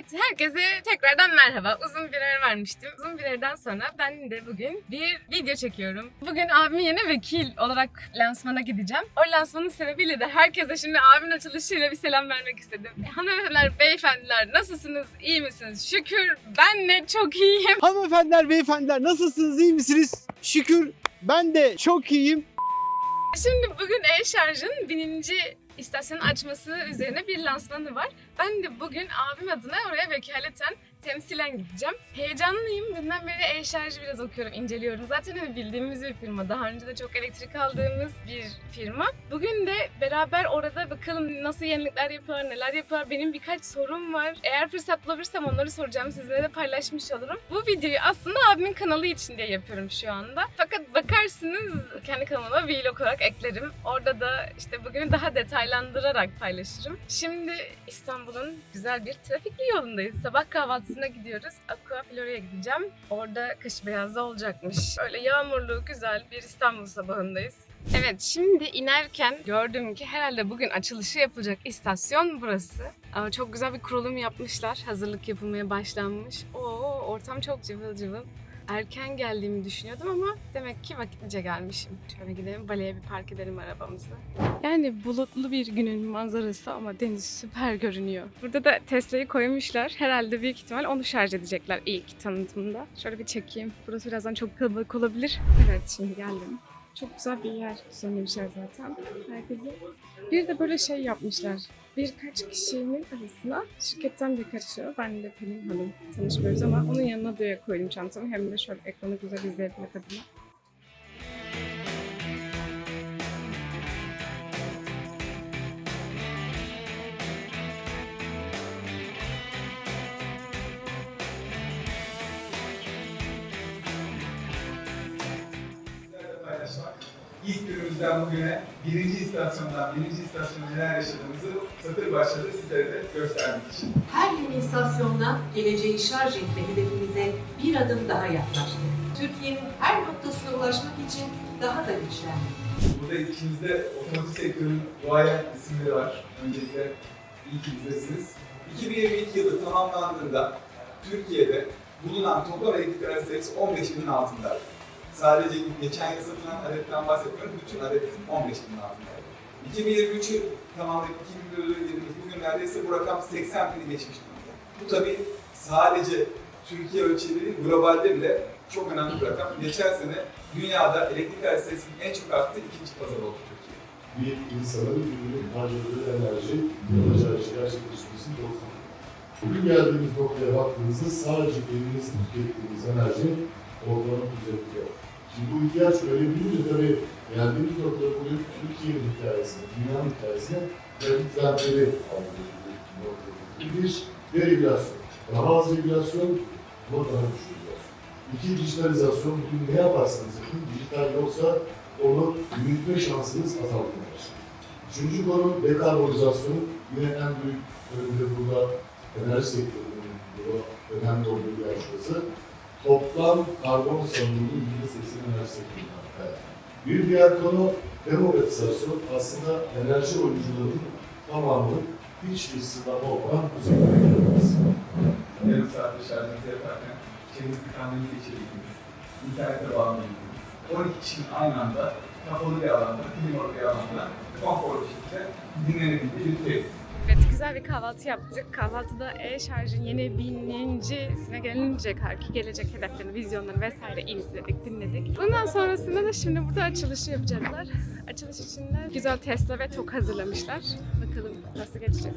Evet, herkese tekrardan merhaba. Uzun bir ara vermiştim. Uzun bir aradan sonra ben de bugün bir video çekiyorum. Bugün abimin yeni vekil olarak lansmana gideceğim. O lansmanın sebebiyle de herkese şimdi abimin açılışıyla bir selam vermek istedim. E, Hanımefendiler, beyefendiler nasılsınız? İyi misiniz? Şükür ben de çok iyiyim. Hanımefendiler, beyefendiler nasılsınız, iyi misiniz? Şükür ben de çok iyiyim. Şimdi bugün e-şarjın bininci istasyonu açması üzerine bir lansmanı var. Ben de bugün abim adına oraya vekaleten temsilen gideceğim. Heyecanlıyım. Dünden beri e-şarjı biraz okuyorum, inceliyorum. Zaten hani bildiğimiz bir firma. Daha önce de çok elektrik aldığımız bir firma. Bugün de beraber orada bakalım nasıl yenilikler yapıyorlar, neler yapıyorlar. Benim birkaç sorum var. Eğer fırsat bulabilirsem onları soracağım. Sizinle de paylaşmış olurum. Bu videoyu aslında abimin kanalı için diye yapıyorum şu anda. Fakat bakarsınız kendi kanalıma vlog olarak eklerim. Orada da işte bugünü daha detaylandırarak paylaşırım. Şimdi İstanbul'un güzel bir trafikli yolundayız. Sabah kahvaltısına gidiyoruz. Aqua Florya'ya gideceğim. Orada kış beyazı olacakmış. Öyle yağmurlu, güzel bir İstanbul sabahındayız. Evet, şimdi inerken gördüm ki herhalde bugün açılışı yapılacak istasyon burası. Ama çok güzel bir kurulum yapmışlar. Hazırlık yapılmaya başlanmış. Oo, ortam çok cıvıl cıvıl. Erken geldiğimi düşünüyordum ama demek ki vakitlice gelmişim. Şöyle gidelim baleye bir park edelim arabamızı. Yani bulutlu bir günün manzarası ama deniz süper görünüyor. Burada da Tesla'yı koymuşlar. Herhalde büyük ihtimal onu şarj edecekler ilk tanıtımda. Şöyle bir çekeyim. Burası birazdan çok kalabalık olabilir. Evet şimdi geldim. Çok güzel bir yer söylemişler zaten herkese. Bir de böyle şey yapmışlar. Birkaç kişinin arasına şirketten birkaç kişi var. Ben de Pelin Hanım tanışmıyoruz ama onun yanına böyle koydum çantamı. Hem de şöyle ekranı güzel izleyebilmek adına. İlk günümüzden bugüne birinci istasyondan birinci istasyona neler yaşadığımızı satır başladı sizlere de göstermek için. Her yeni istasyonda geleceği şarj etme hedefimize bir adım daha yaklaştık. Türkiye'nin her noktasına ulaşmak için daha da güçlendik. Burada içimizde otomotiv sektörünün duayen isimleri var. Öncelikle iyi ki bizdesiniz. 2022 yılı tamamlandığında Türkiye'de bulunan toplam elektrik araç sayısı 15 binin altında. Sadece geçen yıl satılan adetten bahsetmiyorum, bütün adetin 15 binin altındaydı. 2023'ü tamamlayıp 2024'e girdiğimiz bugün neredeyse bu rakam 80 bini geçmiş durumda. Bu tabii sadece Türkiye ölçeği değil, globalde bile çok önemli bir rakam. Geçen sene dünyada elektrik sayısının en çok arttığı ikinci pazar oldu Türkiye. bir insanın günlük harcadığı enerji yapacağı işi gerçekleşmesini doğru. Bugün geldiğimiz noktaya baktığınızda sadece eviniz tükettiğiniz enerji ortalama üzerinde. Şimdi bu ihtiyaç öyle büyüyünce tabii geldiğimiz noktada bugün Türkiye'nin hikayesine, dünyanın hikayesine pratiklenmeleri alıyoruz. Bir, deregülasyon. Daha az regülasyon, ama daha güçlü regülasyon. İki, dijitalizasyon. Bugün ne yaparsanız yapın, dijital yoksa onu büyütme şansınız azalmaya. Üçüncü konu dekarbonizasyon. Yine en büyük önünde burada enerji sektörünün önemli olduğu bir yer. Toplam karbon salınımının yüzde seksen enerji sektöründen kaynaklı. Bir diğer konu demokratizasyon. Aslında enerji oyuncularının tamamının hiçbir bu sektöre girmesi. Yarım saatte şarjınızı yaparken çayınızı kahvenizi içebildiğiniz, internete bağlanabildiğiniz, 12 kişinin aynı anda kapalı bir alanda, klimalı bir alanda konforlu bir şekilde dinlenebildiği bir tesis. Güzel bir kahvaltı yaptık. Kahvaltıda e-şarjın yeni binincisine gelince ki gelecek hedeflerini, vizyonlarını vesaire izledik, dinledik. Bundan sonrasında da şimdi burada açılışı yapacaklar. Açılış için de güzel Tesla ve TOK hazırlamışlar. Bakalım nasıl geçecek.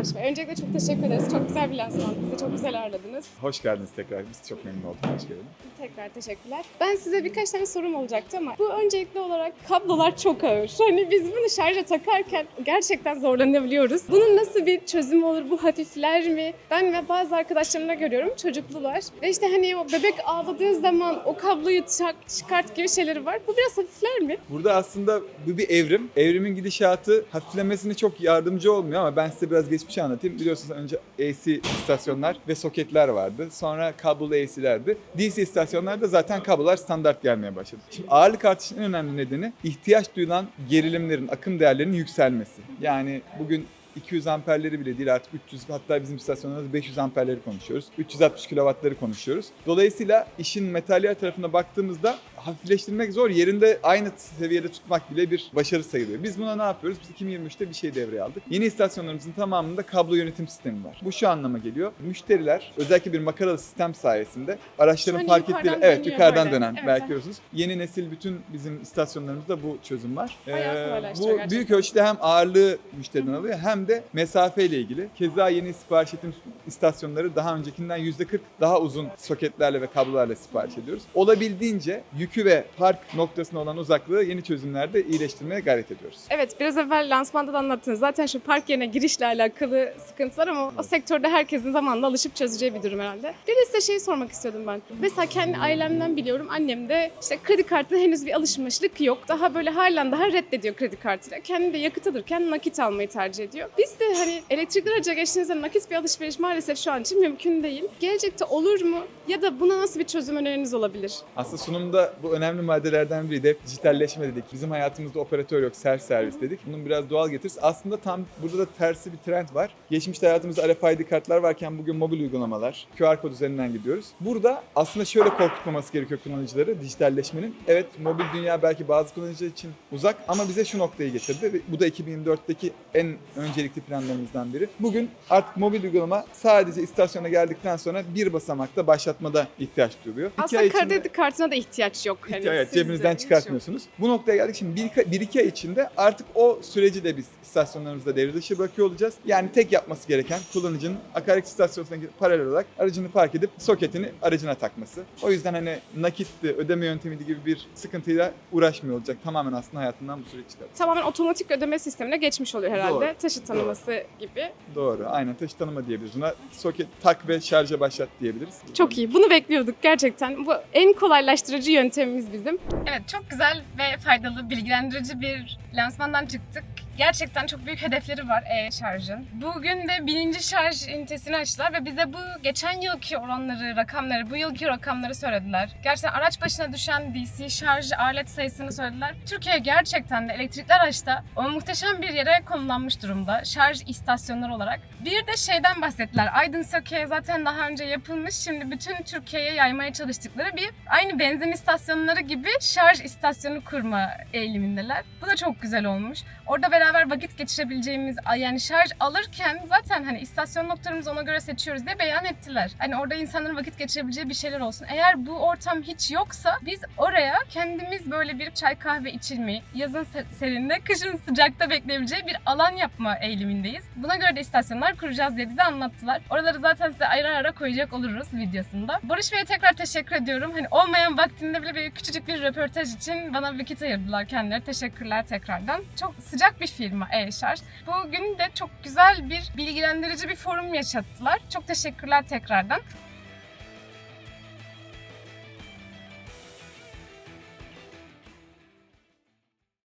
Merhaba Barış Bey. Öncelikle çok teşekkür ederiz. Çok güzel bir lansman. Bizi çok güzel ağırladınız. Hoş geldiniz tekrar. Biz çok memnun olduk. Hoş geldiniz. Tekrar teşekkürler. Ben size birkaç tane sorum olacaktı ama bu öncelikli olarak kablolar çok ağır. Hani biz bunu şarja takarken gerçekten zorlanabiliyoruz. Bunun nasıl bir çözümü olur? Bu hafifler mi? Ben ve bazı arkadaşlarımda görüyorum çocuklular. Ve işte hani o bebek ağladığı zaman o kabloyu çak, çıkart gibi şeyleri var. Bu biraz hafifler mi? Burada aslında bu bir evrim. Evrimin gidişatı hafiflemesine çok yardımcı olmuyor ama ben size biraz geçmiş geçmişi anlatayım. Biliyorsunuz önce AC istasyonlar ve soketler vardı. Sonra kablolu AC'lerdi. DC istasyonlarda zaten kablolar standart gelmeye başladı. Şimdi ağırlık artışının önemli nedeni ihtiyaç duyulan gerilimlerin, akım değerlerinin yükselmesi. Yani bugün 200 amperleri bile değil artık 300 hatta bizim istasyonlarda 500 amperleri konuşuyoruz. 360 kilowattları konuşuyoruz. Dolayısıyla işin materyal tarafına baktığımızda hafifleştirmek zor. Yerinde aynı seviyede tutmak bile bir başarı sayılıyor. Biz buna ne yapıyoruz? Biz 2023'te bir şey devreye aldık. Yeni istasyonlarımızın tamamında kablo yönetim sistemi var. Bu şu anlama geliyor. Müşteriler özellikle bir makaralı sistem sayesinde araçların park ettiği evet yukarıdan böyle. dönen Evet, belki görüyorsunuz. Yeni nesil bütün bizim istasyonlarımızda bu çözüm var. Ee, bu gerçekten. büyük ölçüde hem ağırlığı müşteriden alıyor hem de mesafeyle ilgili. Keza yeni sipariş ettiğimiz istasyonları daha öncekinden %40 daha uzun soketlerle ve kablolarla sipariş ediyoruz. Olabildiğince yükü ve park noktasına olan uzaklığı yeni çözümlerde iyileştirmeye gayret ediyoruz. Evet biraz evvel lansmanda da anlattınız. Zaten şu park yerine girişle alakalı sıkıntılar ama o sektörde herkesin zamanla alışıp çözeceği bir durum herhalde. Bir de size şey sormak istiyordum ben. Mesela kendi ailemden biliyorum annemde işte kredi kartına henüz bir alışmışlık yok. Daha böyle halen daha reddediyor kredi kartıyla. Kendi de yakıt alırken nakit almayı tercih ediyor. Biz de hani elektrikli araca geçtiğinizde nakit bir alışveriş maalesef şu an için mümkün değil. Gelecekte olur mu? Ya da buna nasıl bir çözüm öneriniz olabilir? Aslında sunumda bu önemli maddelerden biriydi. Hep dijitalleşme dedik. Bizim hayatımızda operatör yok, self servis dedik. Bunun biraz doğal getirisi. Aslında tam burada da tersi bir trend var. Geçmişte hayatımızda RFID kartlar varken bugün mobil uygulamalar, QR kod üzerinden gidiyoruz. Burada aslında şöyle korkutmaması gerekiyor kullanıcıları dijitalleşmenin. Evet mobil dünya belki bazı kullanıcılar için uzak ama bize şu noktayı getirdi. ve Bu da 2024'teki en öncelikli planlarımızdan biri. Bugün artık mobil uygulama sadece istasyona geldikten sonra bir basamakta başlatmada ihtiyaç duyuluyor. İki Aslında kredi kartına da ihtiyaç yok. Hani Evet cebinizden hiç yok. çıkartmıyorsunuz. Bu noktaya geldik. Şimdi bir, bir iki ay içinde artık o süreci de biz istasyonlarımızda devre dışı bırakıyor olacağız. Yani tek yapması gereken kullanıcının akaryakıt istasyonuna paralel olarak aracını park edip soketini aracına takması. O yüzden hani nakitti, ödeme yöntemiydi gibi bir sıkıntıyla uğraşmıyor olacak. Tamamen aslında hayatından bu süreç çıkartacak. Tamamen otomatik ödeme sistemine geçmiş oluyor herhalde. Doğru. Taşıt tanıması gibi. Doğru. Aynen taşı tanıma diyebiliriz buna. Soket tak ve şarja başlat diyebiliriz. Çok iyi. Bunu bekliyorduk gerçekten. Bu en kolaylaştırıcı yöntemimiz bizim. Evet çok güzel ve faydalı, bilgilendirici bir lansmandan çıktık. Gerçekten çok büyük hedefleri var e-şarjın. Bugün de bininci şarj ünitesini açtılar ve bize bu geçen yılki oranları, rakamları, bu yılki rakamları söylediler. Gerçekten araç başına düşen DC şarj alet sayısını söylediler. Türkiye gerçekten de elektrikli araçta o muhteşem bir yere konumlanmış durumda. Şarj istasyonları olarak. Bir de şeyden bahsettiler. Aydın Söke'ye zaten daha önce yapılmış. Şimdi bütün Türkiye'ye yaymaya çalıştıkları bir aynı benzin istasyonları gibi şarj istasyonu kurma eğilimindeler. Bu da çok güzel olmuş. Orada beraber vakit geçirebileceğimiz yani şarj alırken zaten hani istasyon noktalarımızı ona göre seçiyoruz diye beyan ettiler. Hani orada insanların vakit geçirebileceği bir şeyler olsun. Eğer bu ortam hiç yoksa biz oraya kendimiz böyle bir çay kahve içilmeyi yazın se- serinde kışın sıcakta bekleyebileceği bir alan yapma eğilimindeyiz. Buna göre de istasyonlar kuracağız diye bize anlattılar. Oraları zaten size ayrı ara koyacak oluruz videosunda. Barış Bey'e tekrar teşekkür ediyorum. Hani olmayan vaktinde bile bir küçücük bir röportaj için bana vakit ayırdılar kendileri. Teşekkürler tekrardan. Çok sıcak bir firma e-şarj. Bugün de çok güzel bir bilgilendirici bir forum yaşattılar. Çok teşekkürler tekrardan.